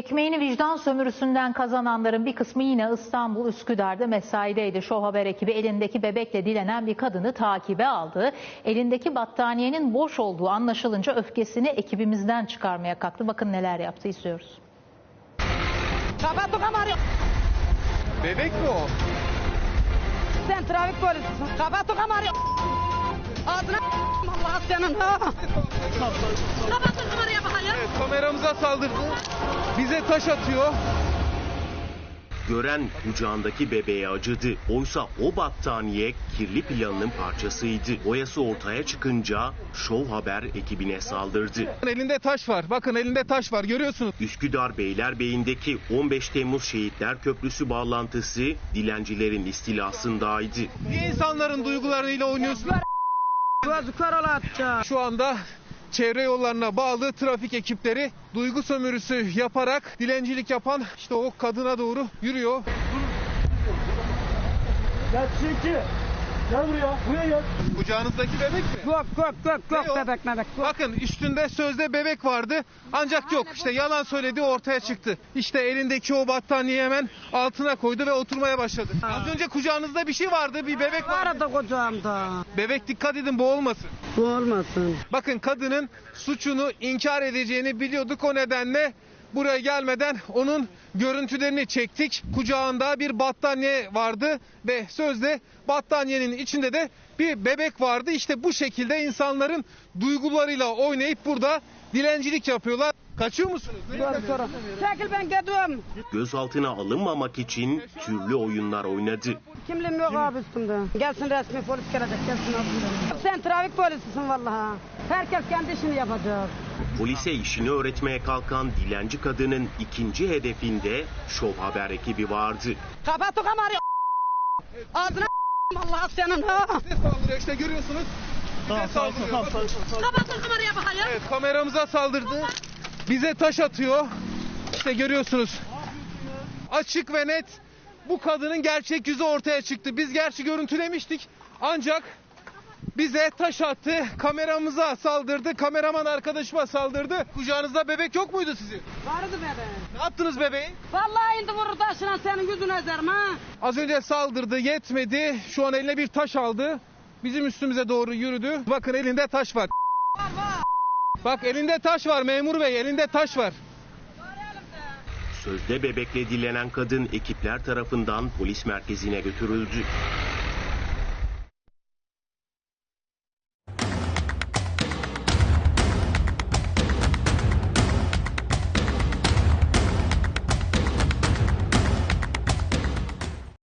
Ekmeğini vicdan sömürüsünden kazananların bir kısmı yine İstanbul Üsküdar'da mesaideydi. Show Haber ekibi elindeki bebekle dilenen bir kadını takibe aldı. Elindeki battaniyenin boş olduğu anlaşılınca öfkesini ekibimizden çıkarmaya kalktı. Bakın neler yaptı izliyoruz. Bebek mi o? Sen trafik polisisin. Kapat kamerayı. Ağzına Allah senin ha. Kapat bakayım. Evet, kameramıza saldırdı. Bize taş atıyor. Gören kucağındaki bebeğe acıdı. Oysa o battaniye kirli planının parçasıydı. Boyası ortaya çıkınca Show Haber ekibine saldırdı. Elinde taş var. Bakın elinde taş var. Görüyorsunuz. Üsküdar Beylerbeyi'ndeki 15 Temmuz Şehitler Köprüsü bağlantısı dilencilerin istilasındaydı. İnsanların duygularıyla oynuyorsun? Gözü kör olacak. Şu anda çevre yollarına bağlı trafik ekipleri duygu sömürüsü yaparak dilencilik yapan işte o kadına doğru yürüyor. Gel çekil. Gel buraya. Buraya gel. Kucağınızdaki bebek mi? Yok yok yok yok Ne o? bebek bebek. Yok. Bakın üstünde sözde bebek vardı ancak yok işte yalan söylediği ortaya çıktı. İşte elindeki o battaniyeyi hemen altına koydu ve oturmaya başladı. Az önce kucağınızda bir şey vardı bir bebek vardı. Arada kocamda. Bebek dikkat edin boğulmasın. Bu olmasın. Bakın kadının suçunu inkar edeceğini biliyorduk o nedenle buraya gelmeden onun görüntülerini çektik. Kucağında bir battaniye vardı ve sözde battaniyenin içinde de bir bebek vardı. İşte bu şekilde insanların duygularıyla oynayıp burada dilencilik yapıyorlar. Kaçıyor musunuz? Çekil ben gidiyorum. Gözaltına alınmamak için türlü oyunlar oynadı. Kimliğim yok abi üstümde. Gelsin resmi polis gelecek gelsin abi. Sen trafik polisisin vallahi. Herkes kendi işini yapacak. Polise işini öğretmeye kalkan dilenci kadının ikinci hedefinde Show Haber ekibi vardı. Kapat kamerayı. Ağzına Allah senin ha. Bize saldırıyor işte görüyorsunuz. Bize saldırıyor. Kapat kamerayı bakayım. Evet kameramıza saldırdı. Bize taş atıyor. İşte görüyorsunuz. Açık ve net bu kadının gerçek yüzü ortaya çıktı. Biz gerçi görüntülemiştik. Ancak bize taş attı. Kameramıza saldırdı. Kameraman arkadaşıma saldırdı. Kucağınızda bebek yok muydu sizin? Vardı bebeğim. Ne yaptınız bebeği? Vallahi indi vurur taşına senin yüzünü ezerim ha. Az önce saldırdı yetmedi. Şu an eline bir taş aldı. Bizim üstümüze doğru yürüdü. Bakın elinde taş var. Bak elinde taş var memur bey elinde taş var. Sözde bebekle dilenen kadın ekipler tarafından polis merkezine götürüldü.